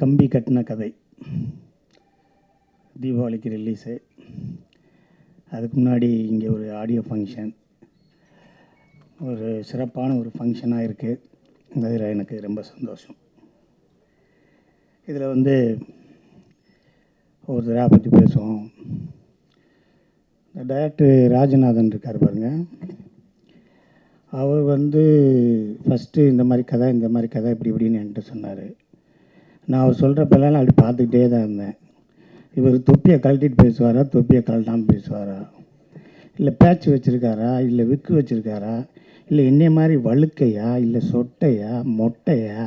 கம்பி கட்டின கதை. தீபாவளிக்கு ரிலீஸு அதுக்கு முன்னாடி இங்கே ஒரு ஆடியோ ஃபங்க்ஷன் ஒரு சிறப்பான ஒரு ஃபங்க்ஷனாக இருக்குது அதில் எனக்கு ரொம்ப சந்தோஷம். இதில் வந்து ஒரு தடவை பற்றி பேசுவோம். இந்த டைரக்டர் ராஜநாதன் இருக்கார் பாருங்கள் அவர் வந்து ஃபஸ்ட்டு இந்த மாதிரி கதை இந்த மாதிரி கதை இப்படி இப்படின்னு என்கிட்ட சொன்னார். நான் அவர் சொல்கிறப்பெல்லாம் அப்படி பார்த்துக்கிட்டே தான் இருந்தேன். இவர் தொப்பியை கழட்டிட்டு பேசுவாரா? தொப்பியை கழட்டாமல் பேசுவாரா? இல்லை பேட்ச் வச்சுருக்காரா? இல்லை விக்கு வச்சுருக்காரா? இல்லை என்னைய மாதிரி வழுக்கையா? இல்லை சொட்டையா? மொட்டையா?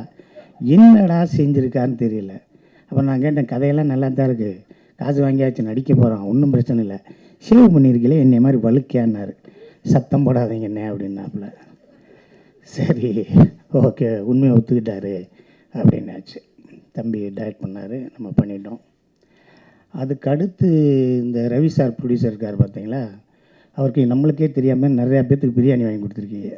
என்னடா செஞ்சுருக்கான்னு தெரியல. அப்புறம் நான் கேட்டேன் கதையெல்லாம் நல்லா தான் இருக்குது காசு வாங்கியாச்சு நடிக்க போகிறான் ஒன்றும் பிரச்சனை இல்லை. ஷேவ் பண்ணியிருக்கீங்களே என்னை மாதிரி வழுக்கையான்னாரு. சத்தம் போடாதீங்க என்ன அப்படின்னாப்புல. சரி ஓகே உண்மையை ஒத்துக்கிட்டாரு அப்படின்னாச்சு. தம்பி டைரக்ட் பண்ணார் நம்ம பண்ணிட்டோம். அதுக்கு அடுத்து இந்த ரவி சார் ப்ரொடியூசர் இருக்கார் பார்த்தீங்களா? அவருக்கு நம்மளுக்கே தெரியாமல் நிறையா பேர்த்துக்கு பிரியாணி வாங்கி கொடுத்துருக்கீங்க.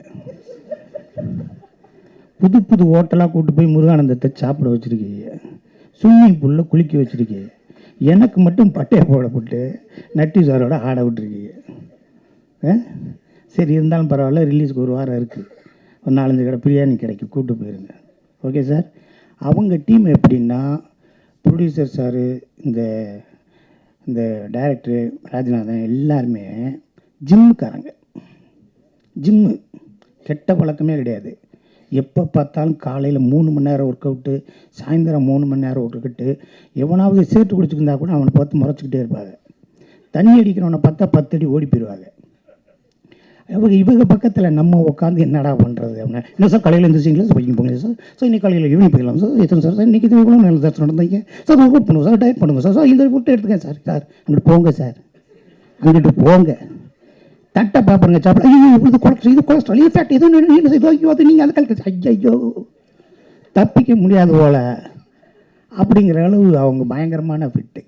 புது புது ஹோட்டலாக கூட்டு போய் முருகானந்தத்தை சாப்பிட வச்சுருக்கீங்க. ஸ்விம்மிங் பூலில் குளிக்க வச்சுருக்கீங்க. எனக்கு மட்டும் பட்டையை போட போட்டு. நட்டி சாரோட ஆட விட்டுருக்கீங்க. ஆ? சரி இருந்தாலும் பரவாயில்ல ரிலீஸ்க்கு ஒரு வாரம் இருக்குது ஒரு நாலஞ்சு கடை பிரியாணி கிடைக்கும் கூட்டு போயிருங்க. ஓகே சார் அவங்க டீம் எப்படின்னா ப்ரொடியூசர் சார் இந்த இந்த டைரக்டரு ராஜநாதன் எல்லாருமே ஜிம்முக்காரங்க ஜிம்மு கெட்ட பழக்கமே கிடையாது. எப்போ பார்த்தாலும் காலையில் மூணு மணி நேரம் ஒர்க் அவுட்டு சாயந்தரம் மூணு மணி நேரம் ஒர்க் அவுட்டு எவனாவது சேர்த்து குடிச்சிருந்தா கூட அவனை பார்த்து முறைச்சிக்கிட்டே இருப்பாங்க. தண்ணி அடிக்கிறவனை பார்த்தா பத்து அடி ஓடி போயிடுவாங்க. இவங்க இவங்க பக்கத்தில் நம்ம உட்காந்து என்னடா பண்ணுறது அப்படின்னா. என்ன சார் காலையில் எழுந்திரிச்சிங்களா சார் போயிங்க போங்க சார்? சார் இன்னைக்கு காலையில் ஈவினிங் போயிடலாம் சார். எத்தனை சார்? சார் இன்றைக்கி இவ்வளோ நல்ல சார் நடந்தீங்க. சார் ஒர்க் பண்ணுவோம் சார் டயட் பண்ணுங்க சார். சார் இந்த ஃபுட்டு எடுத்துக்கேன் சார். சார் அங்கிட்டு போங்க சார். அங்கிட்டு போங்க. தட்டை பார்ப்பாருங்க சாப்பிட. ஐயோ இது கொலஸ்ட்ரால் இது கொலஸ்ட்ரால் இது ஃபேட் இது என்ன செய்யுது ஐயோ அது நீங்கள் அதை கலக்க ஐயோ தப்பிக்க முடியாது போல. அப்படிங்கிற அளவு அவங்க பயங்கரமான ஃபிட்டு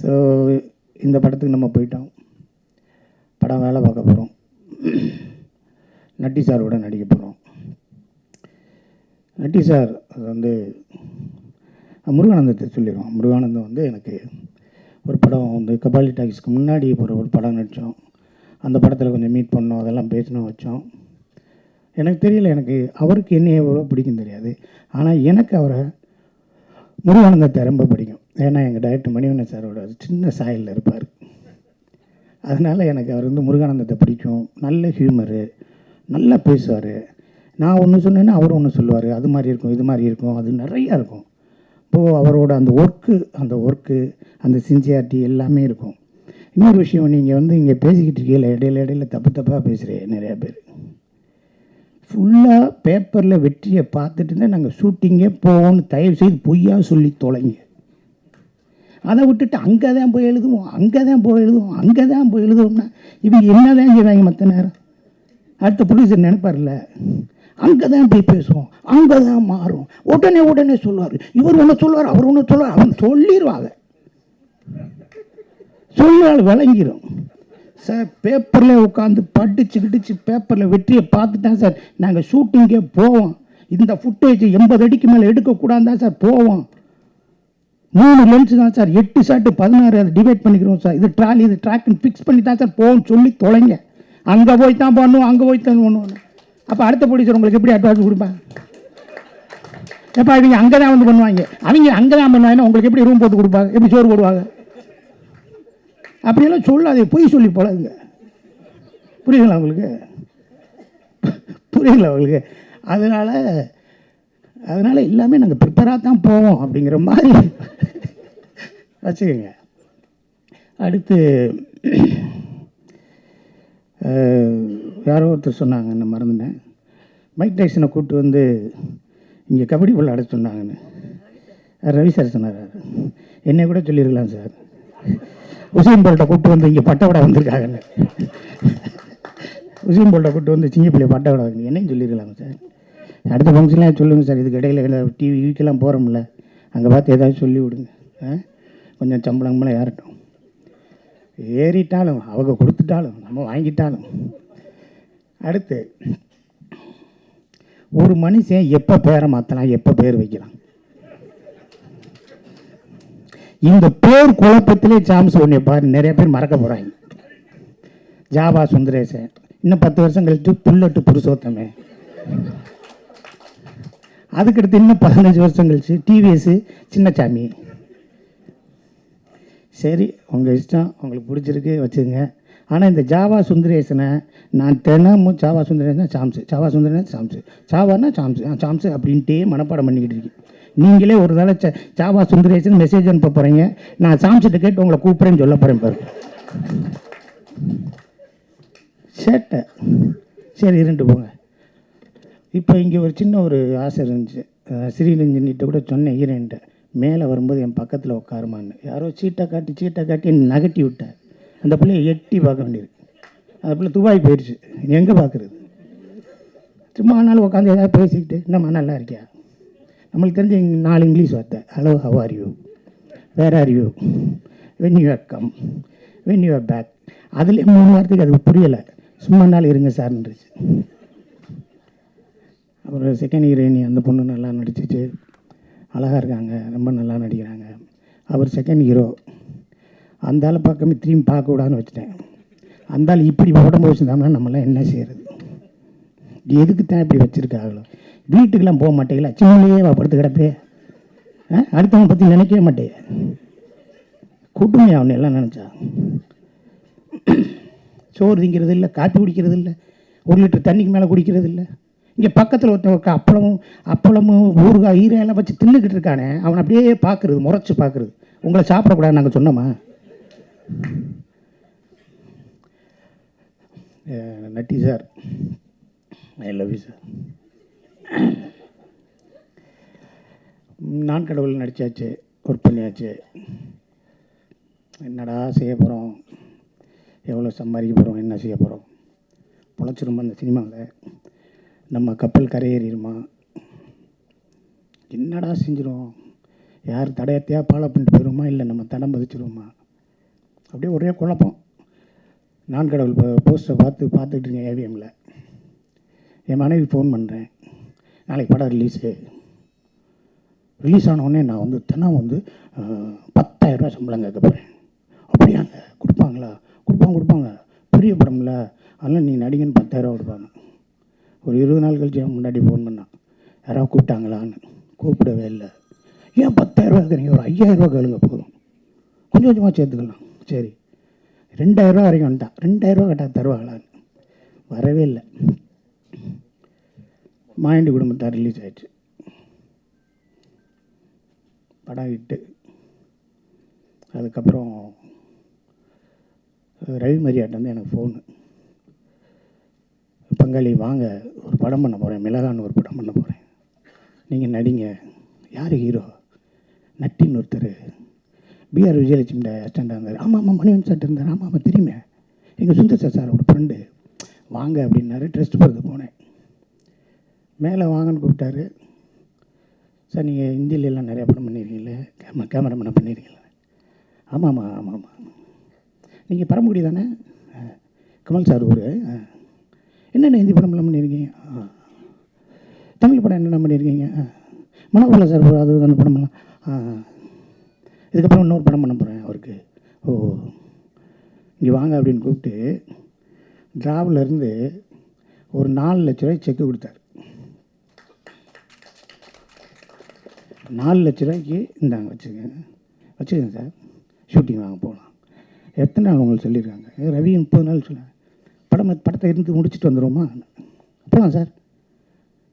ஸோ இந்த படத்துக்கு நம்ம போயிட்டோம். படம் வேலை பார்க்க போகிறோம் நட்டி சாரோட நடிக்க போகிறோம் நட்டி சார் அது வந்து முருகானந்தத்தை சொல்லிடுவோம் முருகானந்தம் வந்து எனக்கு ஒரு படம் வந்து கபாலி டாக்ஸ்க்கு முன்னாடி ஒரு ஒரு படம் நடித்தோம் அந்த படத்தில் கொஞ்சம் மீட் பண்ணோம் அதெல்லாம் பேசணும் வச்சோம். எனக்கு தெரியல எனக்கு அவருக்கு என்ன எவ்வளோ பிடிக்கும் தெரியாது. ஆனால் எனக்கு அவரை முருகானந்தத்தை ரொம்ப பிடிக்கும். ஏன்னா எங்கள் டைரக்டர் மணிவண்ணன் சாரோட சின்ன சாயலில் இருப்பார். அதனால் எனக்கு அவர் வந்து முருகானந்தத்தை பிடிக்கும். நல்ல ஹியூமரு நல்லா பேசுவார். நான் ஒன்று சொன்னேன்னா அவர் ஒன்று சொல்லுவார். அது மாதிரி இருக்கும் இது மாதிரி இருக்கும். அது நிறையா இருக்கும். இப்போது அவரோட அந்த ஒர்க்கு அந்த ஒர்க்கு அந்த சின்சியாரிட்டி எல்லாமே இருக்கும். இன்னொரு விஷயம் நீங்கள் வந்து இங்கே பேசிக்கிட்டு இருக்கீங்கள இடையில இடையில தப்பு தப்பாக பேசுகிறேன் நிறையா பேர். ஃபுல்லாக பேப்பரில் வெற்றியை பார்த்துட்டு தான் நாங்கள் ஷூட்டிங்கே போவோம்னு தயவு செய்து பொய்யா சொல்லி தொலைங்க. அதை விட்டுட்டு அங்கே தான் போய் எழுதுவோம் அங்கே தான் போய் எழுதுவோம் அங்கே தான் போய் எழுதுவோம்னா இவங்க என்ன தான் செய்வாங்க மற்ற நேரம்? அடுத்த ப்ரொடியூசர் நினைப்பார்ல அங்கே தான் போய் பேசுவோம் அங்கே தான் மாறும். உடனே உடனே சொல்லுவார் இவர் ஒன்று சொல்லுவார் அவர் ஒன்று சொல்லுவார் அவன் சொல்லிடுவாங்க சொல்லால் விளங்கிடும் சார் பேப்பரில் உட்காந்து படிச்சு கிடிச்சு பேப்பரில் வெற்றியை பார்த்துட்டேன் சார் நாங்கள் ஷூட்டிங்கே போவோம். இந்த ஃபுட்டேஜ் எண்பது அடிக்கு மேலே எடுக்கக்கூடாது தான் சார் போவோம். மூணு லென்ஸ் தான் சார். எட்டு ஷாட்டு பதினாறு அதை டிவைட் பண்ணிக்கிறோம் சார். இது ட்ராலி இது ட்ராக்குன்னு ஃபிக்ஸ் பண்ணி தான் சார் போகணும் சொல்லி தொலைங்க. அங்கே போய் தான் பண்ணுவோம் அங்கே போய் தான் பண்ணுவோம் அப்போ அடுத்த ப்ரொடியூசர் உங்களுக்கு எப்படி அட்வான்ஸ் கொடுப்பாங்க எப்போ இவங்க அங்கே தான் வந்து பண்ணுவாங்க. அவங்க அங்கே தான் பண்ணுவாங்கன்னா உங்களுக்கு எப்படி ரூம் போட்டு கொடுப்பாங்க? எப்படி சோறு போடுவாங்க? அப்படியெல்லாம் சொல்லாதே பொய் சொல்லி பழகுங்க புரியுங்களா உங்களுக்கு? புரியுங்களா உங்களுக்கு? அதனால் அதனால் எல்லாமே நாங்கள் ப்ரிப்பராக தான் போவோம் அப்படிங்கிற மாதிரி வச்சுக்கோங்க. அடுத்து யாரோ ஒருத்தர் சொன்னாங்க நான் மறந்துட்டேன். மைக் டைசனை கூப்பிட்டு வந்து இங்கே கபடி விளையாட சொன்னாங்கன்னு. ரவி சார் சொன்னார்? என்னை கூட சொல்லியிருக்கலாம் சார் உசேன் போல்ட்டை கூப்பிட்டு வந்து இங்கே பட்டவடை வந்திருக்காங்கன்னு. உசேன் போல்ட்டை கூப்பிட்டு வந்து சிங்க பிள்ளை பட்டவடை என்னையும் சொல்லியிருக்கலாம் சார் அடுத்த ஃபங்க்ஷன்லாம் சொல்லுங்கள் சார். இதுக்கு இடையில டிவி விக்கெல்லாம் போகிறோம்ல அங்கே பார்த்து ஏதாவது சொல்லி விடுங்க. ஆ? கொஞ்சம் சம்பளம் ஏறட்டும். ஏறிட்டாலும் அவங்க கொடுத்துட்டாலும் நம்ம வாங்கிட்டாலும். அடுத்து ஒரு மனுஷன் எப்போ பேரை மாற்றலாம் எப்போ பேர் வைக்கலாம்? இந்த பேர் குழப்பத்திலே சாம்ஸ் ஒன்று பாரு நிறைய பேர் மறக்க போகிறாங்க ஜாவா சுந்தரேசன் இன்னும் பத்து வருஷம் கழித்து புல்லட்டு புருஷோத்தமே அதுக்கடுத்து இன்னும் பதினஞ்சு வருஷம் கழிச்சு டிவிஎஸ்ஸு சின்னசாமி சரி உங்கள் இஷ்டம் உங்களுக்கு பிடிச்சிருக்கு வச்சுங்க ஆனால் இந்த ஜாவா சுந்தரேசனை நான் தினமும் ஜாவா சுந்தரேசனா சாம்ஸு ஜாவா சுந்தரேசன் சாம்ஸு ஜாவானா சாம்ஸு ஆ சாம்ஸு அப்படின்ட்டே மனப்பாடம் பண்ணிக்கிட்டு இருக்கேன். நீங்களே ஒரு தடவை ச ஜாவா சுந்தரேசன் மெசேஜ் அனுப்ப போகிறீங்க நான் சாம்சிட்ட கேட்டு உங்களை கூப்பிட்றேன்னு சொல்ல போகிறேன் பாரு. சேட்டை. சரி இருந்துட்டு போங்க. இப்போ இங்கே ஒரு சின்ன ஒரு ஆசை இருந்துச்சு. அஹ் ஸ்ரீரஞ்சனிட்ட கூட சொன்னேன் ஹீரோயின்ட்ட மேலே வரும்போது என் பக்கத்தில் உட்காருமான்னு. யாரோ சீட்டை காட்டி சீட்டை காட்டி நகட்டி விட்டார். அந்த பிள்ளையை எட்டி பார்க்க வேண்டியிருக்கு. அந்த பிள்ளை துபாய் போயிடுச்சு எங்கே பார்க்குறது? சும்மா ஆனாலும் உட்காந்து ஏதாவது பேசிக்கிட்டு என்னம்மா நல்லா இருக்கியா? நம்மளுக்கு தெரிஞ்ச நாலு இங்கிலீஷ் வார்த்தை. Hello how are you where are you when you are come when you are back அதுலேயே மூணு வாரத்துக்கு அது புரியலை. சும்மா நாள் இருங்க சார்ன்றுச்சு. அப்புறம் செகண்ட் ஹீரோயினி அந்த பொண்ணு நல்லா நடிச்சிச்சு. அழகாக இருக்காங்க ரொம்ப நல்லா நடிக்கிறாங்க. அவர் செகண்ட் ஹீரோ அந்த ஆள் பக்கமே திரும்பி பார்க்கக்கூடாதுன்னு வச்சுட்டேன். அந்த ஆள் இப்படி உடம்பு வச்சுருந்தோம்னா நம்மளாம் என்ன செய்கிறது எதுக்கு தான் இப்படி வச்சுருக்காங்களோ? வீட்டுக்கெல்லாம் போக மாட்டேங்களா? சின்னலையே படுத்து கிடப்பே. ஆ? அடுத்தவங்க பற்றி நினைக்கவே மாட்டேன் கூட்டுமையா அவனை எல்லாம் நினச்சா? சோறு திங்கிறது இல்லை காப்பி குடிக்கிறது இல்லை ஒரு லிட்டர் தண்ணிக்கு மேலே குடிக்கிறது இல்லை இங்கே பக்கத்தில் ஒருத்தவங்க அப்பளமும் அப்பளமும் ஊறுகாய் ஈரையெல்லாம் வச்சு தின்னுக்கிட்டு இருக்கானே அவனை அப்படியே பார்க்குறது முறைச்சி பார்க்குறது உங்களை சாப்பிடக்கூடாது நாங்கள் சொன்னோமா? Natty sir. I love you sir நான் கடவுள் நடித்தாச்சு ஒர்க் பண்ணியாச்சு. என்னடா செய்ய போகிறோம் எவ்வளோ சம்பாதிக்க போகிறோம் என்ன செய்ய போகிறோம் பொழைச்சிருமா அந்த சினிமாவில்? நம்ம கப்பல் கரையேறிடுமா? என்னடா செஞ்சிடும் யார் தடையத்தையாக பாலை பண்ணிட்டு போயிடுமா இல்லை நம்ம தடம் பதிச்சிருவோமா? அப்படியே ஒரே குழப்பம். நான் கடவுள் போஸ்டரை பார்த்து பார்த்துக்கிட்டு இருக்கேன் ஏவிஎம்மில் என் மனைவி ஃபோன் பண்ணுறேன் நாளைக்கு படம் ரிலீஸு ரிலீஸ் ஆனவுடனே நான் வந்து தினம் வந்து பத்தாயிரரூபா சம்பளம் கேட்க போகிறேன் அப்படியாங்க? கொடுப்பாங்களா? கொடுப்பாங்க கொடுப்பாங்க. பெரிய படம்ல. அதெல்லாம் நீ நடிகன்னு பத்தாயிரரூபா கொடுப்பாங்க. ஒரு இருபது நாள் கழிச்சு அவன் முன்னாடி ஃபோன் பண்ணான். யாராவது கூப்பிட்டாங்களான்னு. கூப்பிடவே இல்லை. ஏன் 10000 ரூபா ஒரு 5000 கேளுங்க போதும். கொஞ்சம் கொஞ்சமாக சேர்த்துக்கலாம். சரி. ரெண்டாயிரரூபா வரைக்கும் வந்துட்டான். ரெண்டாயிரரூபா கேட்டால் தருவாங்களான்னு. வரவே இல்லை. மாயண்டி குடும்பத்தார் ரிலீஸ் ஆயிடுச்சு. படம் இட்டு அதுக்கப்புறம் ரவி மரியாட்ட வந்து எனக்கு ஃபோனு பங்காளி வாங்க ஒரு படம் பண்ண போகிறேன் மிளகான்னு ஒரு படம் பண்ண போகிறேன் நீங்கள் நடிங்க. யார் ஹீரோ? நட்டின்னு ஒருத்தர். பிஆர் விஜயலட்சுமியோட அஸ்டண்டாக இருந்தார். ஆமாம் ஆமாம் மணிவன் சார் இருந்தார். ஆமாம் ஆமாம் தெரியுமே. எங்கள் சுந்தர் சார் சாரோட ஃப்ரெண்டு வாங்க அப்படின்னாரு. ட்ரெஸ்ட் போகிறது போனேன். மேலே வாங்கன்னு கூப்பிட்டாரு. சார் நீங்கள் ஹிந்திலெலாம் நிறையா படம் பண்ணியிருக்கீங்களே கேமரா கேமராமேனாக ஆமாம் ஆமாம் ஆமாம் நீங்கள் பரமக்குடி தானே? ஆ. கமல் சார் ஊர். ஆ. என்னென்ன ஹிந்தி படம்லாம் பண்ணியிருக்கீங்க? ஆ. தமிழ் படம் என்னென்ன பண்ணியிருக்கீங்க? ஆ. சார் அது அந்த படமெல்லாம். ஆ. இதுக்கப்புறம் இன்னொரு படம் பண்ண போகிறேன் அவருக்கு. ஓ. இங்கே வாங்க அப்படின்னு கூப்பிட்டு டிராவிலருந்து ஒரு நாலு லட்ச ரூபாய் செக்கு கொடுத்தாரு. நாலு லட்ச ரூபாய்க்கு இந்தாங்க வச்சுக்கோங்க. வச்சுக்கோங்க சார். ஷூட்டிங் வாங்க போகலாம். எத்தனை நாள் உங்களுக்கு சொல்லியிருக்காங்க? ரவி முப்பது நாள் சொல்லுங்கள் படம் படத்தை இருந்து முடிச்சுட்டு வந்துடுவோமா போகலாம் சார்.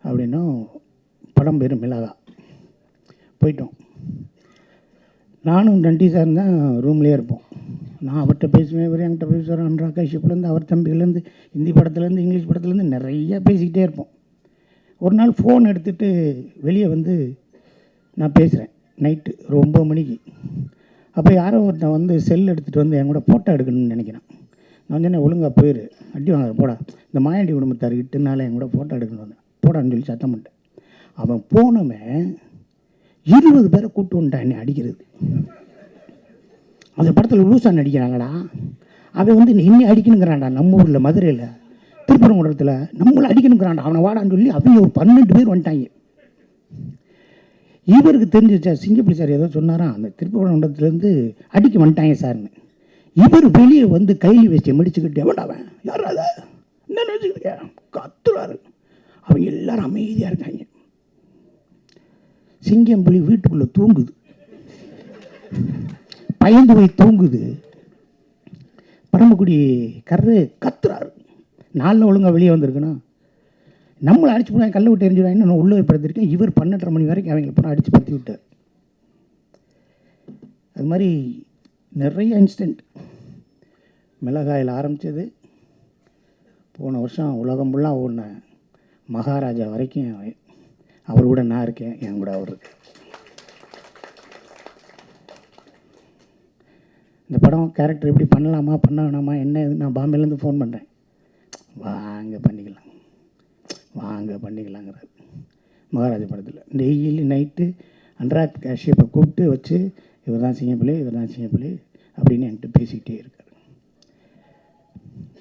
அப்படின்னும் படம் பேர் மிளகா போயிட்டோம். நானும் நண்டி சார் தான் ரூம்லேயே இருப்போம். நான் அவர்கிட்ட பேசுவேன் இவர் என்கிட்ட பேசுவார். அன்றா கஷ்யப்லேருந்து அவர் தம்பிலேருந்து ஹிந்தி படத்துலேருந்து இங்கிலீஷ் படத்துலேருந்து நிறையா பேசிக்கிட்டே இருப்போம். ஒரு நாள் ஃபோன் எடுத்துகிட்டு வெளியே வந்து நான் பேசுகிறேன் நைட்டு ஒரு ஒம்பது மணிக்கு. அப்போ யாரோ ஒருத்தன் வந்து செல் எடுத்துகிட்டு வந்து என் கூட ஃபோட்டோ எடுக்கணும்னு நினைக்கிறான். நான் சொன்னேன் ஒழுங்காக போயிரு. அடி வாங்க போடா. இந்த மாயாண்டி குடும்பத்தார் இட்டுனால என் கூட ஃபோட்டோ எடுக்கணும் வந்தேன் போடான்னு சொல்லி சத்தம் பண்ணிட்டேன் அவன் போனவன் இருபது பேரை கூப்பிட்டு வந்துட்டான் என்னை அடிக்கிறது. அந்த படத்தில் லூசா நடிக்கிறாங்கடா. அவன் வந்து இன்னும் அடிக்கணுங்கிறான்டா நம்ம ஊரில் மதுரையில். திருப்பரங்குன்றத்தில் நம்மளை அடிக்கணுங்கிறான்டா. அவனை வாடான்னு சொல்லி அவங்க ஒரு பன்னெண்டு பேர் வந்துட்டாங்க. இவருக்கு தெரிஞ்சு சிங்கப்பிள்ளி சார் ஏதோ சொன்னாராம். அந்த திருப்பரங்குன்றத்துலேருந்து அடிக்க வந்துட்டாங்க சார்னு. இவர் வெளியே வந்து கைலி வேஷ்டியை மடிச்சுக்கிட்டு அவன்? யார் அத? என்ன நினச்சிக்கிட்டு கத்துறாரு. அவங்க எல்லாரும் அமைதியாக இருக்காங்க. சிங்கம் புலி வீட்டுக்குள்ளே தூங்குது. பயந்து போய் தூங்குது. பரமக்குடி கரு கத்துறாரு. நாளில் ஒழுங்கா வெளியே வந்திருக்குன்னா நம்மளை அடிச்சு போனால் கல்லை விட்டு எரிஞ்சிடுவாங்க நான் உள்ளே படுத்திருக்கேன்? இவர் பன்னெண்டரை மணி வரைக்கும் அவங்கள போனால் அடித்து படுத்தி விட்டார். அது மாதிரி நிறைய இன்ஸ்டன்ட் மிளகாயில் ஆரம்பித்தது போன வருஷம் உலகம் ஃபுல்லாக ஒன்று மகாராஜா வரைக்கும் அவர் கூட நான் இருக்கேன் என் கூட அவர் இருக்கு. இந்த படம் கேரக்டர் எப்படி பண்ணலாமா பண்ண வேணாமா என்ன இது நான் பாம்பேலேருந்து ஃபோன் பண்ணுறேன் வாங்க பண்ணிக்கலாம். வாங்க பண்ணிக்கலாங்கிறார். மகாராஜா படத்தில். டெய்லி நைட்டு அன்ராக் காஷியப்பை கூப்பிட்டு வச்சு இவர் தான் சிங்கப்பிள்ளை இவர் தான் சிங்கப்பிள்ளை அப்படின்னு என்கிட்ட பேசிக்கிட்டே இருக்கார்.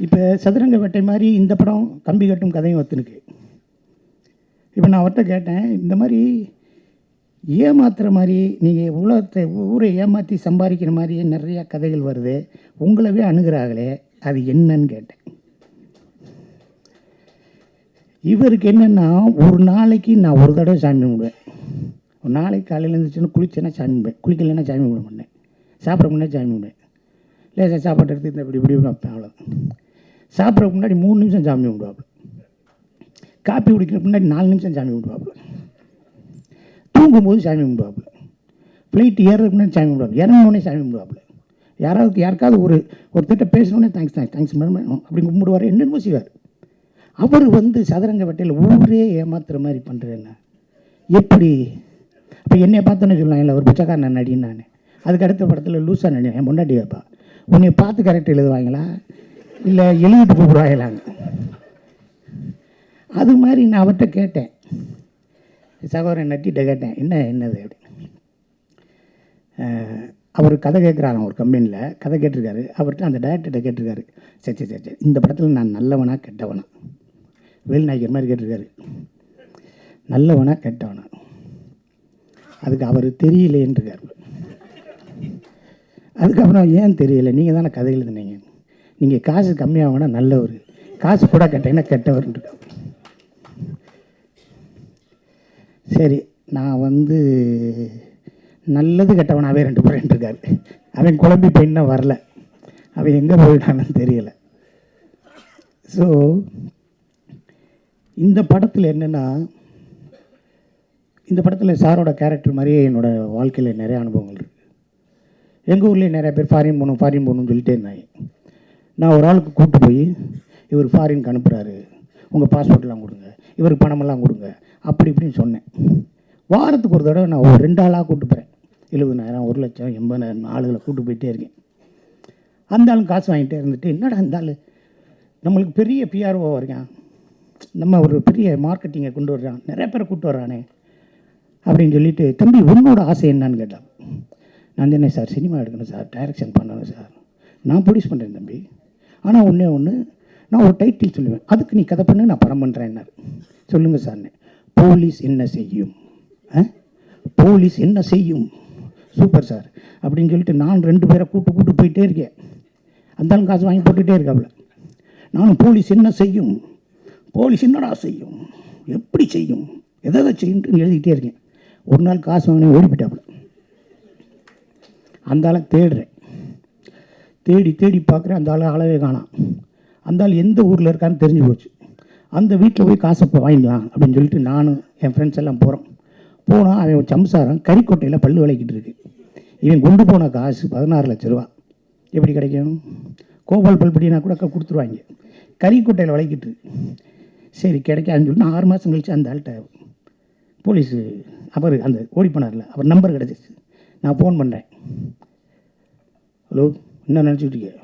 இப்போ சதுரங்க வேட்டை மாதிரி இந்த படம் கம்பி கட்டும் கதையும் ஒத்துனுக்கு. இப்போ நான் அவர்கிட்ட கேட்டேன் இந்த மாதிரி ஏமாத்துகிற மாதிரி நீங்கள் உலகத்தை ஊரை ஏமாற்றி சம்பாதிக்கிற மாதிரி நிறையா கதைகள் வருது உங்களவே அணுகிறாங்களே அது என்னன்னு கேட்டேன். இவருக்கு என்னென்னா ஒரு நாளைக்கு நான் ஒரு தடவை சாமி கும்பிடுவேன். ஒரு நாளைக்கு காலையில் இருந்துச்சுன்னா குளிச்சேன்னா சாமி கும்பிடுவேன். குளிக்கலைன்னா சாமி கும்பிட மாட்டேன். சாப்பிட முன்னாடி சாமி கும்பிடுவேன் லேசாக சாப்பாடு எடுத்து இந்த இப்படி இப்படி வைப்பேன் அவ்வளோ சாப்பிட்ற முன்னாடி மூணு நிமிஷம் சாமி கும்பிடுவாப்புல காப்பி குடிக்கிற முன்னாடி நாலு நிமிஷம் சாமி விடுவாப்புல தூங்கும்போது சாமி கும்பிடுவாப்புல ஃப்ளைட் ஏறுறதுக்கு முன்னாடி சாமி கும்பிடுவாப்புல இறங்கினோடனே சாமி கும்பிடுவாப்புல யாராவது யாருக்காவது ஒரு ஒருத்தட்ட பேசணுன்னே தேங்க்ஸ் தேங்க்ஸ் தேங்க்ஸ் மேடம் அப்படி கும்பிடுவார். என்னென்னமோ செய்வார். அவர் வந்து சதுரங்க வட்டையில் ஊரே ஏமாத்துற மாதிரி பண்ணுறேன்னா எப்படி? அப்போ என்னை பார்த்தோன்னே சொல்லலாம் இல்லை ஒரு பிச்சைக்காரன் நடின்னு நான். அதுக்கு அடுத்த படத்தில் லூஸாக நினைவேன் முன்னாடி வைப்பா உன்னை பார்த்து கரெக்ட் எழுதுவாங்களா? இல்லை எழுதிட்டு கூப்பிடுவாங்களாங்க அது மாதிரி நான் அவர்கிட்ட கேட்டேன். சகோதரன் நட்டிகிட்ட கேட்டேன் என்ன என்னது? அப்படின்னு. அவர் கதை கேட்குறாங்க ஒரு கம்பெனியில் கதை கேட்டிருக்காரு. அவர்கிட்ட அந்த டேரக்டர்கிட்ட கேட்டிருக்காரு. சரி சரி சரி இந்த படத்தில் நான் நல்லவனா கெட்டவனா? வேல்நாயகர் மாதிரி கேட்டிருக்காரு. நல்லவனா கெட்டவனா? அதுக்கு அவர் தெரியலேன்றிருக்காரு அதுக்கப்புறம் ஏன் தெரியல? நீங்கள் தானே கதை எழுதுனீங்க. நீங்கள் காசு கம்மியாகனா நல்லவர். காசு கூட கேட்டீங்கன்னா கெட்டவர்ன்ட்டு சரி நான் வந்து நல்லது கெட்டவனாகவே ரெண்டு பேரும் இருக்காரு அவன் குழம்பி போய் வரல. அவன் எங்கே போயிட்டான்னு தெரியல. ஸோ இந்த படத்தில் என்னென்னா இந்த படத்தில் சாரோட கேரக்டர் மாதிரியே என்னோட வாழ்க்கையில் நிறைய அனுபவங்கள் இருக்குது எங்கள் ஊர்லேயே நிறைய பேர் ஃபாரின் போகணும் ஃபாரின் போகணும்னு சொல்லிட்டே இருந்தாங்க. நான் ஒரு ஆளுக்கு கூப்பிட்டு போய் இவர் ஃபாரினுக்கு அனுப்புகிறாரு உங்கள் பாஸ்போர்ட்லாம் கொடுங்க. இவருக்கு பணமெல்லாம் கொடுங்க. அப்படி இப்படின்னு சொன்னேன். வாரத்துக்கு ஒரு தடவை நான் ஒரு ரெண்டு ஆளாக கூப்பிட்டு போகிறேன் எழுபதாயிரம் ஒரு லட்சம் எண்பதாயிரம் ஆளுகளை கூப்பிட்டு போயிட்டே இருக்கேன். அந்த ஆளும் காசு வாங்கிட்டே இருந்துட்டு என்னடா அந்த ஆள்? நம்மளுக்கு பெரிய பிஆர்ஓ இருக்கான். நம்ம ஒரு பெரிய மார்க்கெட்டிங்கை கொண்டு வர்றான். நிறைய பேரை கூப்பிட்டு வர்றானே. அப்படின்னு சொல்லிட்டு தம்பி உன்னோட ஆசை என்னன்னு கேட்டான். நான் என்ன சார் சினிமா எடுக்கணும் சார் டைரக்ஷன் பண்ணணும் சார். நான் ப்ரொடியூஸ் பண்ணுறேன் தம்பி. ஆனால் ஒன்றே ஒன்று நான் ஒரு டைட்டில் சொல்லுவேன். அதுக்கு நீ கதை பண்ணு நான் படம் பண்ணுறேன்னார் சொல்லுங்கள் சார்னு போலீஸ் என்ன செய்யும்? ஆ? போலீஸ் என்ன செய்யும்? சூப்பர் சார் அப்படின்னு சொல்லிட்டு நான் ரெண்டு பேரை கூட்டு கூட்டு போயிட்டே இருக்கேன். அந்தாலும் காசு வாங்கி போட்டுகிட்டே இருக்காப்புல. நானும் போலீஸ் என்ன செய்யும்? போலீஸ் என்னடா செய்யும்? எப்படி செய்யும்? எதை எதை செய்யும்னு எழுதிக்கிட்டே இருக்கேன். ஒரு நாள் காசு வாங்கினே ஓடி அந்த ஆளை தேடுறேன். தேடி தேடி பார்க்குறேன் அந்த ஆளை அளவே காணாம். அந்த ஆள் எந்த ஊரில் இருக்கான்னு தெரிஞ்சு போச்சு. அந்த வீட்டில் போய் காசை இப்போ வாங்கிக்கலாம் அப்படின்னு சொல்லிட்டு நானும் என் ஃப்ரெண்ட்ஸ் எல்லாம் போகிறோம் போனால் அவன் ஒரு சம்சாரம் கறிக்கோட்டையில் பல்லு விளக்கிட்டு இருக்கு. இவன் கொண்டு போன காசு பதினாறு லட்ச ரூபா. எப்படி கிடைக்கும்? கோபால் பல்படினா கூட க- கொடுத்துருவாங்க. கறிக்கோட்டையில் விளக்கிட்டு சரி கிடைக்காதுன்னு சொல்லி நான் ஆறு மாதம் கழிச்சு அந்த ஆள்கிட்ட போலீஸு அவர் அந்த ஓடி போனார்ல அவர் நம்பர் கிடச்சிச்சு நான் ஃபோன் பண்ணுறேன் ஹலோ என்ன நினச்சிக்கிட்டு இருக்கீங்க?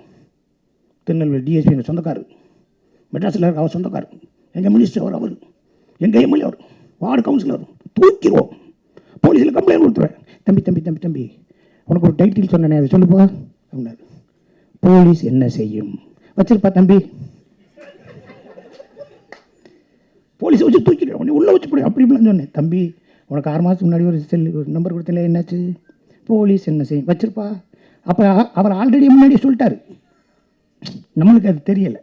திருநெல்வேலி டிஎஸ்பி எங்கள் சொந்தக்காரர். மெட்ராஸில் இருக்க அவர் சொந்தக்காரர். எங்கள் மினிஸ்டர் அவர் அவர். எங்கள் எம்எல்ஏ அவர் வார்டு கவுன்சிலர் தூக்கிடுவோம். போலீஸில் கம்ப்ளைண்ட் கொடுத்துருவேன். தம்பி தம்பி தம்பி தம்பி உனக்கு ஒரு டைட்டில் சொன்னேனே அதை சொல்லுப்பா அப்படின்னாரு. போலீஸ் என்ன செய்யும்? வச்சிருப்பா தம்பி. போலீஸை வச்சு தூக்கிடுவேன். உன்னை உள்ளே வச்சு போடு அப்படி இப்படிலாம் சொன்னேன். தம்பி உனக்கு ஆறு மாதத்துக்கு முன்னாடி ஒரு செல் ஒரு நம்பர் கொடுத்தல என்னாச்சு? போலீஸ் என்ன செய்யும் வச்சிருப்பா? அப்போ அவர் ஆல்ரெடி முன்னாடி சொல்லிட்டாரு. நம்மளுக்கு அது தெரியலை.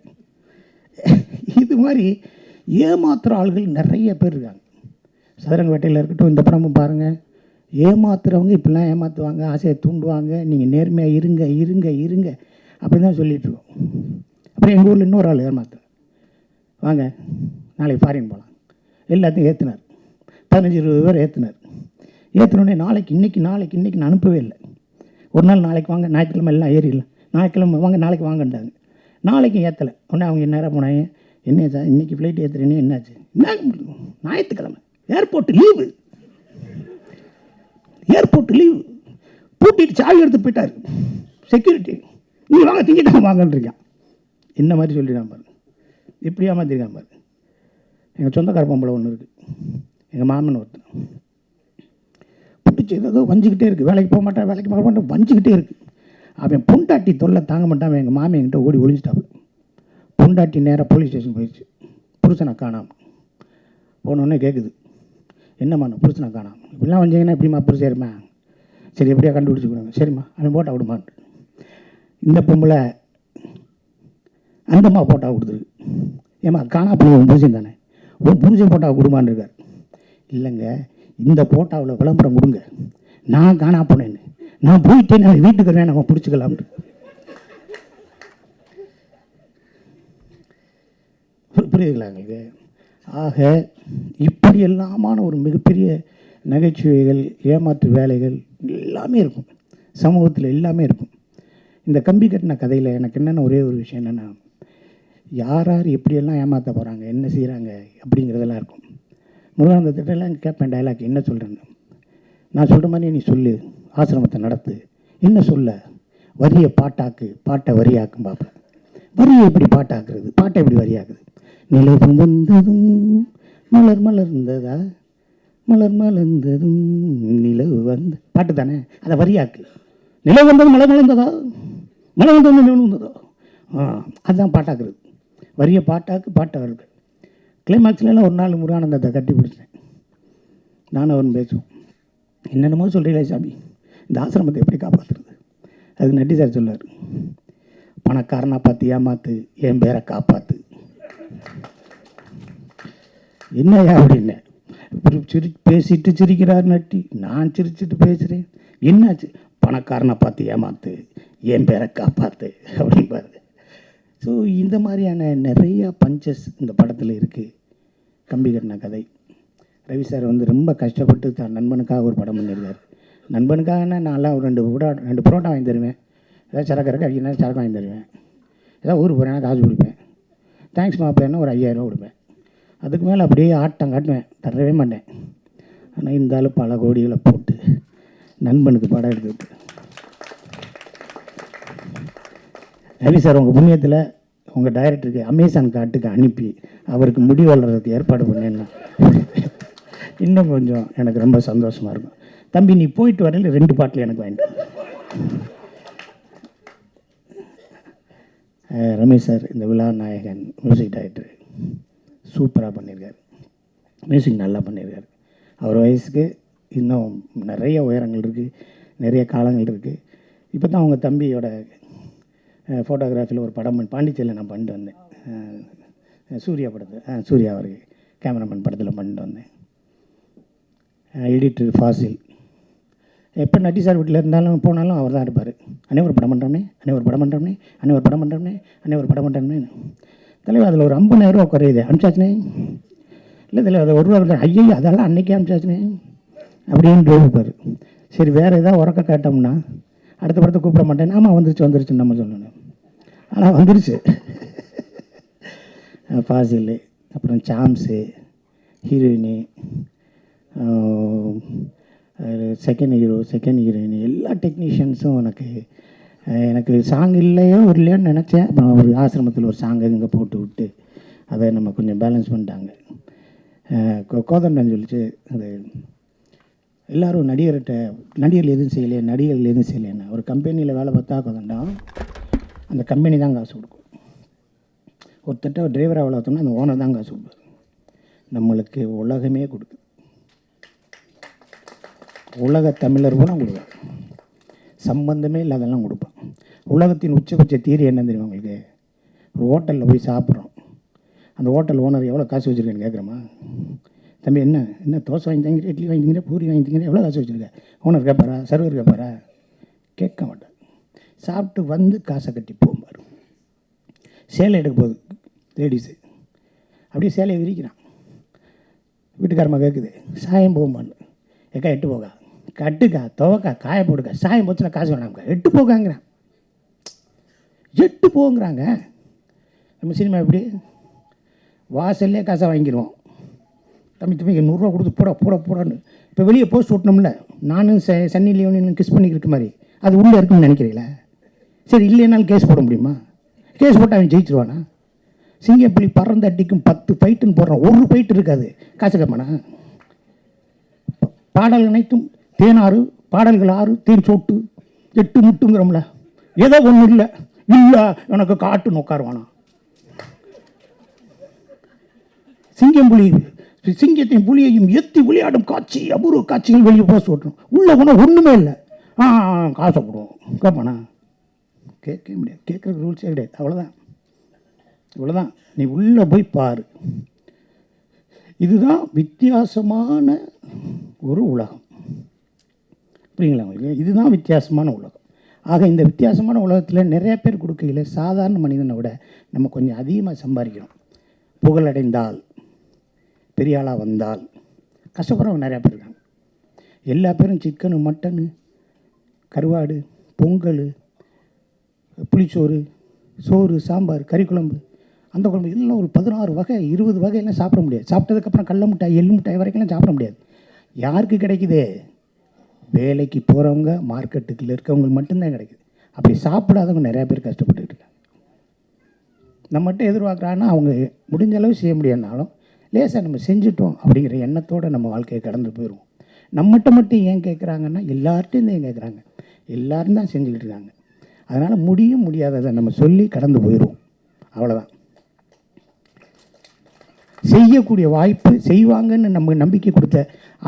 இது மாதிரி ஏமாத்துகிற ஆள்கள் நிறைய பேர் இருக்காங்க. சதுரங்கவேட்டையில் இருக்கட்டும் இந்த படமும் பாருங்கள் ஏமாத்துறவங்க இப்படிலாம் ஏமாற்றுவாங்க ஆசையை தூண்டுவாங்க. நீங்கள் நேர்மையாக இருங்க இருங்க இருங்க. அப்படி தான் சொல்லிகிட்ருக்கோம் அப்புறம் எங்கள் ஊரில் இன்னொரு ஆள் ஏமாத்துறேன் வாங்க நாளைக்கு ஃபாரின் போகலாம் எல்லாத்தையும் ஏற்றுனார் பதினஞ்சு இருபது பேர் ஏற்றுனார் ஏற்றினோடனே நாளைக்கு இன்றைக்கி நாளைக்கு இன்றைக்கி நான் அனுப்பவே இல்லை. ஒரு நாள் நாளைக்கு வாங்க ஞாயிற்றுக்கிழமை எல்லாம் ஏறிடலாம் ஞாயிற்றுக்கிழமை வாங்க நாளைக்கு வாங்கன்றாங்க. நாளைக்கும் ஏற்றலை உடனே அவங்க என்ன போனாங்க? என்ன சார் இன்றைக்கி ஃப்ளைட் ஏற்றுறேன்னு என்னாச்சு? என்ன ஞாயிற்றுக்கிழமை. ஏர்போர்ட் லீவு ஏர்போர்ட் லீவு பூட்டிட்டு சாவி எடுத்து போயிட்டார். செக்யூரிட்டி நீ வாங்க திங்கிட்டாங்க வாங்கன்றிருக்கான் என்ன மாதிரி சொல்லிடுறான் பாரு. இப்படியா மாற்றிருக்கான் பாரு? எங்கள் சொந்தக்கார பொம்பளை ஒன்று இருக்குது எங்கள் மாமன் ஒருத்தன். வஞ்சிச்சு ஏதோ வஞ்சிக்கிட்டே இருக்குது வேலைக்கு போக மாட்டேன் வேலைக்கு போக மாட்டேன் வஞ்சிக்கிட்டே இருக்குது அவன் பொண்டாட்டி தொல்லை தாங்க மாட்டான் எங்கள் மாமி என்கிட்ட ஓடி ஒளிஞ்சிட்டாப்பு பொண்டாட்டி நேராக போலீஸ் ஸ்டேஷன் போயிடுச்சு. புருஷனை காணாமல் போனோடனே கேட்குது என்னம்மா நான் புருஷனை காணாமல் இப்படிலாம் வந்தீங்கன்னா எப்படிம்மா புருஷன் சரிம்மா சரி எப்படியா கண்டுபிடிச்சி கொடுங்க. சரிம்மா அவன் போட்டா விடுமான்ட்டு இந்த பொம்பளை அந்தம்மா போட்டா கொடுத்துருக்கு. ஏம்மா காணா போய் உன் புருஷன் தானே? உன் புருஷன் போட்டா கொடுமான்னு இருக்கார். இல்லைங்க இந்த போட்டாவில் விளம்பரம் கொடுங்க. நான் காணா போனேன்னு நான் போயிட்டேன் நான் வீட்டுக்கு வேணும் நம்ம பிடிச்சிக்கலாம்னு புரியுதுங்களா எங்களுக்கு ஆக இப்படி எல்லாமான ஒரு மிகப்பெரிய நகைச்சுவைகள் ஏமாற்று வேலைகள் எல்லாமே இருக்கும். சமூகத்தில் எல்லாமே இருக்கும். இந்த கம்பி கட்டின கதையில் எனக்கு என்னென்ன ஒரே ஒரு விஷயம் என்னென்னா யார் யார் எப்படியெல்லாம் ஏமாற்ற போகிறாங்க என்ன செய்கிறாங்க அப்படிங்கிறதெல்லாம் இருக்கும். முருகானந்தத்திட்டலாம் கேட்பேன் டைலாக் என்ன சொல்கிறேன்னு நான் சொல்கிற மாதிரி நீ சொல்லு. ஆசிரமத்தை நடத்து. என்ன சொல்ல? வரியை பாட்டாக்கு. பாட்டை வரியாக்கும் பார்ப்பேன் வரியை எப்படி பாட்டாக்குறது? பாட்டை எப்படி வரியாக்குது நிலவு வந்ததும் மலர் மலர்ந்ததா? மலர் மலர்ந்ததும் நிலவு வந்து பாட்டு தானே? அதை வரியாக்கு. நிலவு வந்தது மலர் மலர்ந்ததா? மலர் வந்தது நிலவு வந்ததோ? ஆ அதுதான் பாட்டாக்குறது. வரியை பாட்டாக்கு பாட்டை வருது கிளைமேக்ஸ்லாம் ஒரு நாள் முருகானந்தத்தை கட்டி பிடிச்சேன் நானும் அவன் பேசுவோம். என்னென்னமோ சொல்கிறீங்களே சாமி. இந்த ஆசிரமத்தை எப்படி காப்பாற்றுறது அதுக்கு நட்டி சார் சொல்லுவார் பணக்காரனாக பார்த்து ஏமாத்து என் பேரை காப்பாத்து. என்னையா அப்படின்னு. சிரி பேசிட்டு சிரிக்கிறார் நட்டி. நான் சிரிச்சிட்டு பேசுகிறேன் என்னாச்சு? பணக்காரனை பார்த்து ஏமாத்து என் பேரை காப்பாத்து அப்படிம்பாரு. ஸோ இந்த மாதிரியான நிறையா பஞ்சஸ் இந்த படத்தில் இருக்குது கம்பி கட்டின கதை. ரவி சார் வந்து ரொம்ப கஷ்டப்பட்டு தான் நண்பனுக்காக ஒரு படம் பண்ணியிருக்கார். நண்பனுக்காகனா நான்லாம் ஒரு ரெண்டு புரோட்டா ரெண்டு புரோட்டா வாங்கி தருவேன். ஏதாவது சரக்கு இருக்கு அடிக்கணும் சரக்கு வாங்கி தருவேன். ஏதாவது ஊருக்கு போகிறேன்னா காசு கொடுப்பேன். தேங்க்ஸ் மாப்பிள்ளைன்னா ஒரு ஐயாயிரம் கொடுப்பேன். அதுக்கு மேலே அப்படியே ஆட்டம் காட்டுவேன். தரவே மாட்டேன். ஆனால் இருந்தாலும் பல கோடிகளை போட்டு நண்பனுக்கு படம் எடுத்துக்கிட்டு. ரவி சார் உங்கள் புண்ணியத்தில் உங்கள் டைரக்டருக்கு அமேசான் காட்டுக்கு அனுப்பி அவருக்கு முடி வளர்கிறதுக்கு ஏற்பாடு பண்ணேன்னா இன்னும் கொஞ்சம் எனக்கு ரொம்ப சந்தோஷமாக இருக்கும். தம்பி நீ போயிட்டு வரையில் ரெண்டு பாட்டில் எனக்கு வாங்கிட்டு ரமேஷ் சார் இந்த விழா நாயகன் மியூசிக் டைரக்டர் சூப்பராக பண்ணியிருக்காரு மியூசிக் நல்லா பண்ணியிருக்காரு அவர் வயசுக்கு இன்னும் நிறைய உயரங்கள் இருக்குது நிறைய காலங்கள் இருக்குது இப்போ தான் அவங்க தம்பியோட ஃபோட்டோகிராஃபியில் ஒரு படம் பண்ணி பாண்டிச்சேரியில் நான் பண்ணிட்டு வந்தேன். சூர்யா படத்தை சூர்யா அவருக்கு கேமராமேன் படத்தில் பண்ணிட்டு வந்தேன். எடிட்டர் ஃபாசில். எப்போ நட்டி சார் வீட்டில் இருந்தாலும் போனாலும் அவர் தான் இருப்பார் அன்னே ஒரு படம் பண்ணுறோம்னே அண்ணே ஒரு படம் பண்ணுறோம்னே அண்ணே ஒரு படம் பண்ணுறோம்னே அண்ணே ஒரு படம் பண்ணுறோம்னே தலைவர் அதில் ஒரு ஐம்பதாயிரம் ரூபா குறையுது. அனுப்பிச்சாச்சுனே. இல்லை தலைவர் அது ஒரு ரூபா ஐயோ அதெல்லாம் அன்னைக்கே அனுப்பிச்சாச்சுனே. அப்படின்னு இருப்பார் சரி வேறு ஏதாவது உறக்க கேட்டோம்னா அடுத்த படத்தை கூப்பிட மாட்டேன் ஆமாம் வந்துருச்சு வந்துருச்சுன்னு நம்ம சொல்லணும். ஆனால் வந்துருச்சு. ஃபாசில் அப்புறம் Sams heroine second hero second heroine எல்லா டெக்னீஷியன்ஸும் எனக்கு எனக்கு சாங் இல்லையோ இல்லையோன்னு நினச்சேன். அப்புறம் ஒரு ஆசிரமத்தில் ஒரு சாங் இங்கே போட்டு விட்டு அதை நம்ம கொஞ்சம் பேலன்ஸ் பண்ணிட்டாங்க. கோ- கோதண்டன் சொல்லிச்சு அது எல்லோரும் நடிகர்கிட்ட நடிகர்கள் எதுவும் செய்யலையே நடிகர்கள் எதுவும் செய்யலைன்னா ஒரு கம்பெனியில் வேலை பார்த்தா கோதண்டம் அந்த கம்பெனி தான் காசு கொடுக்கும். ஒருத்தட்ட ஒரு டிரைவராக வளர்த்தோம்னா அந்த ஓனர் தான் காசு கொடுப்பார். நம்மளுக்கு உலகமே கொடுக்குது. உலக தமிழர் கூட கொடுப்பார். சம்பந்தமே இல்லாதெல்லாம் கொடுப்பான் உலகத்தின் உச்சபட்ச தீரி என்ன தெரியும் உங்களுக்கு? ஒரு ஹோட்டலில் போய் சாப்பிட்றோம். அந்த ஹோட்டல் ஓனர் எவ்வளோ காசு வச்சுருக்கேன்னு கேட்குறோமா தம்பி என்ன என்ன தோசை வாங்கி தங்கிற இட்லி வாங்கி தங்கிற பூரி வாங்கி தங்கிற எவ்வளோ காசு வச்சுருக்க? ஓனர் கேட்பாரா சர்வர் கேட்பாரா கேட்க மாட்டேன் சாப்பிட்டு வந்து காசை கட்டி போகும்பார் சேலை எடுக்க போகுது லேடிஸு அப்படியே சேலையை விரிக்கிறான். வீட்டுக்காரம்மா கேட்குது சாயம் போகும்பான்னு ஏக்கா எட்டு போகா. கட்டுக்கா துவக்கா காய போடுக்கா. சாயம் போச்சுன்னா காசு வேணாம்க்கா. எட்டு போகாங்கிறான். எட்டு போங்கிறாங்க நம்ம சினிமா எப்படி? வாசல்லே காசை வாங்கிடுவோம் தம்பி தம்பி நூறுரூவா கொடுத்து போட போட போடான்னு. இப்போ வெளியே போஸ்ட் ஓட்டணும்ல நானும் ச சன்னி லியோனும் கிஸ் பண்ணிக்கிற மாதிரி. அது உள்ளே இருக்குன்னு நினைக்கிறீங்களா? சரி இல்லைனாலும் கேஸ் போட முடியுமா? கேஸ் போட்டு அவன் ஜெயிச்சிருவானா? சிங்கப்பள்ளி பறந்து அடிக்கும் பத்து ஃபைட்டுன்னு போடுறான் ஒரு ஃபைட் இருக்காது. காசு கேட்பானா பாடல் அனைத்தும் தேனாறு பாடல்கள் ஆறு தேன் சோட்டு எட்டு முட்டுங்கிறோம்ல. ஏதோ ஒன்றும் இல்லை. இல்லை எனக்கு காட்டு உட்காருவானா? சிங்கம் புலி சிங்கத்தையும் புலியையும் எத்தி விளையாடும் காட்சி அபூர்வ காட்சிகள் வெளியே போஸ்ட் ஓட்டணும் உள்ளே போனால் ஒன்றுமே இல்லை. ஆ ஆ, காசை போடுவோம். கேட்பானா கேட்க முடியாது. கேட்குற ரூல்ஸே கிடையாது. அவ்வளோதான் இவ்வளோதான் நீ உள்ளே போய் பாரு. இதுதான் வித்தியாசமான ஒரு உலகம். புரியுங்களா? உங்களுக்கு? இதுதான் வித்தியாசமான உலகம். ஆக இந்த வித்தியாசமான உலகத்தில் நிறைய பேர் கொடுக்கையில் சாதாரண மனிதனை விட நம்ம கொஞ்சம் அதிகமாக சம்பாதிக்கணும் புகழடைந்தால் பெரிய ஆளாக வந்தால். கஷ்டப்படுறவங்க நிறையா பேர் இருக்காங்க. எல்லா பேரும் சிக்கனு மட்டனு கருவாடு பொங்கல் புளிச்சோறு சோறு சாம்பார் கறி குழம்பு அந்த குழம்பு இதெல்லாம் ஒரு பதினாறு வகை இருபது வகையெல்லாம் சாப்பிட முடியாது. சாப்பிட்டதுக்கப்புறம் கடல மிட்டாய் எள்ளு மிட்டாய் வரைக்கும்லாம் சாப்பிட முடியாது. யாருக்கு கிடைக்குதே? வேலைக்கு போகிறவங்க மார்க்கெட்டுக்குள்ள இருக்கவங்களுக்கு மட்டும்தான் கிடைக்குது. அப்படி சாப்பிடாதவங்க நிறையா பேர் கஷ்டப்பட்டுக்கிட்டு இருக்காங்க. நம்மகிட்ட எதிர்பார்க்குறாங்கன்னா அவங்க முடிஞ்ச அளவு செய்ய முடியாதுனாலும் லேசாக நம்ம செஞ்சுட்டோம் அப்படிங்கிற எண்ணத்தோடு நம்ம வாழ்க்கையை கடந்து போயிடுவோம். நம்மகிட்ட மட்டும் ஏன் கேட்குறாங்கன்னா எல்லார்ட்டையும் ஏன் கேட்குறாங்க? எல்லோரும் தான் செஞ்சுக்கிட்டு இருக்காங்க. அதனால் முடியும் முடியாததை நம்ம சொல்லி கடந்து போயிடுவோம் அவ்வளோதான் செய்யக்கூடிய வாய்ப்பு செய்வாங்கன்னு நம்ம நம்பிக்கை கொடுத்த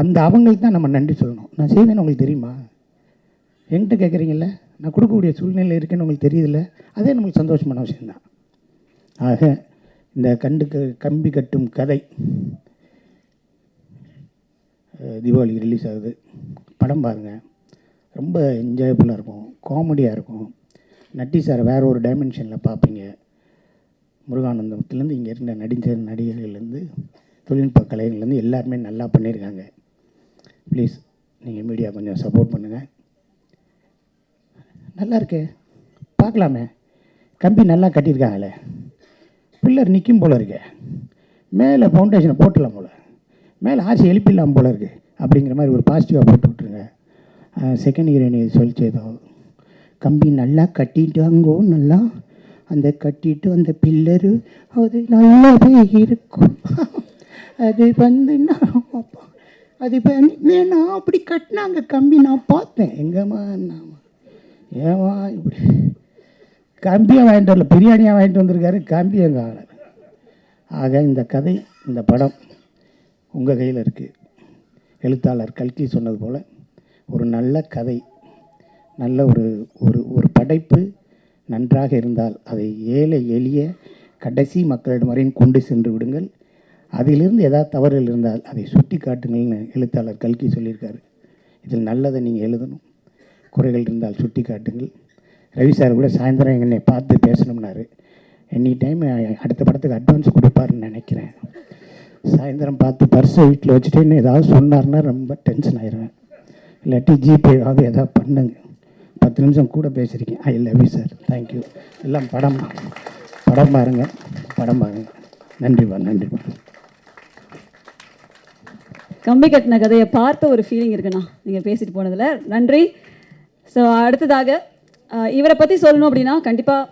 அந்த அவங்களுக்கு தான் நம்ம நன்றி சொல்லணும். நான் செய்வேன்னு உங்களுக்கு தெரியுமா? என்கிட்ட கேட்குறீங்கள நான் கொடுக்கக்கூடிய சூழ்நிலை இருக்குன்னு உங்களுக்கு தெரியுதுல்ல? அதே நம்மளுக்கு சந்தோஷமான விஷயந்தான் ஆக இந்த கண்டுக்கு கம்பி கட்டும் கதை தீபாவளி தீபாவளிக்கு ரிலீஸ் ஆகுது. படம் பாருங்கள் ரொம்ப என்ஜாயபுளாக இருக்கும். காமெடியாக இருக்கும். நட்டி சார் வேறு ஒரு டைமென்ஷனில் பார்ப்பீங்க. முருகானந்தத்துலேருந்து இங்கே இருந்த நடிகர் நடிகர்கள்லேருந்து தொழில்நுட்ப கலைகள்லேருந்து எல்லாருமே நல்லா பண்ணியிருக்காங்க. ப்ளீஸ் நீங்கள் மீடியா கொஞ்சம் சப்போர்ட் பண்ணுங்கள் நல்லா இருக்கே. பார்க்கலாமே. கம்பி நல்லா கட்டியிருக்காங்களே. பில்லர் நிற்கும் போல இருக்கே. மேலே ஃபவுண்டேஷனை போட்டுடலாம் போல். மேலே ஆசை எழுப்பிடலாம் போல இருக்குது அப்படிங்கிற மாதிரி ஒரு பாசிட்டிவாக போட்டு விட்ருங்க செகண்ட் ஹீரோயின் சொல்லிச்சு ஏதோ கம்பி நல்லா கட்டிட்டாங்கோ நல்லா அந்த கட்டிட்டு அந்த பில்லரு அது நல்லாவே இருக்கும். அது வந்து நான் அப்பா, அது பண்ணி வேணாம் அப்படி கட்டினாங்க கம்பி நான் பார்த்தேன். எங்கம்மா நான் ஏமா இப்படி? கம்பியை வாங்கிட்டு வரல பிரியாணியாக வாங்கிட்டு வந்திருக்காரு கம்பியை ஆளர் ஆக இந்த கதை இந்த படம் உங்கள் கையில் இருக்குது எழுத்தாளர் கல்கி சொன்னது போல் ஒரு நல்ல கதை. நல்ல ஒரு ஒரு ஒரு படைப்பு நன்றாக இருந்தால் அதை ஏழை எளிய கடைசி மக்களிடம் வரையும் கொண்டு சென்று விடுங்கள். அதிலிருந்து ஏதாவது தவறுகள் இருந்தால் அதை சுட்டி காட்டுங்கள்னு எழுத்தாளர் கல்கி சொல்லியிருக்காரு. இதில் நல்லதை நீங்கள் எழுதணும். குறைகள் இருந்தால் சுட்டி காட்டுங்கள். ரவி சார் கூட சாயந்தரம் என்னை பார்த்து பேசணும்னாரு. எனி டைம் அடுத்த படத்துக்கு அட்வான்ஸ் கொடுப்பாருன்னு நினைக்கிறேன். சாயந்தரம் பார்த்து பர்ஸை வீட்டில் வச்சுட்டேன்னு ஏதாவது சொன்னார்னா ரொம்ப டென்ஷன் ஆயிடுவேன். இல்லாட்டி ஜிபே ஏதாவது பண்ணுங்க. பத்து நிமிஷம் கூட பேசியிருக்கேன் I love you sir thank you எல்லாம் படம் படம் பாருங்கள் படம் பாருங்கள் நன்றிப்பா நன்றிப்பா கம்பி கட்டின கதையை பார்த்த ஒரு ஃபீலிங் இருக்குண்ணா. நீங்கள் பேசிட்டு போனதில். நன்றி. ஸோ அடுத்ததாக இவரை பற்றி சொல்லணும் அப்படின்னா கண்டிப்பாக